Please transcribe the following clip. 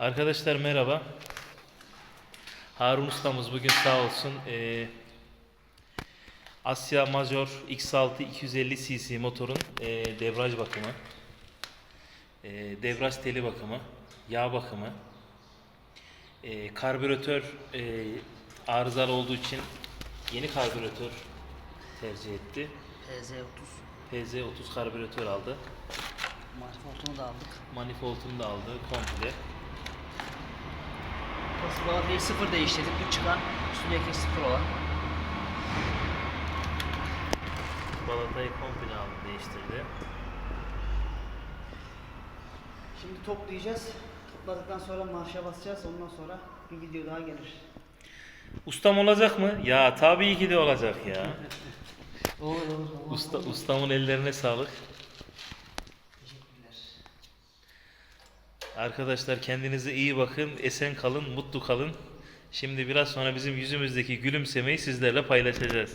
Arkadaşlar merhaba. Harun ustamız bugün sağ olsun eee, Asya Major X6 250 cc motorun eee, debraj bakımı, eee, debraj teli bakımı, yağ bakımı, eee, karbüratör eee, arızalı olduğu için yeni karbüratör tercih etti. PZ30 PZ30 karbüratör aldı. Manifoldunu da aldık. Manifoldunu da aldı komple. Pası balatayı sıfır değiştirdik. Bu çıkan üstündeki sıfır olan. Balatayı komple aldı değiştirdi. Şimdi toplayacağız. Topladıktan sonra marşa basacağız. Ondan sonra bir video daha gelir. Ustam olacak mı? Ya tabii ki de olacak ya. Olur olur. Usta, ustamın ellerine sağlık. Arkadaşlar kendinize iyi bakın, esen kalın, mutlu kalın. Şimdi biraz sonra bizim yüzümüzdeki gülümsemeyi sizlerle paylaşacağız.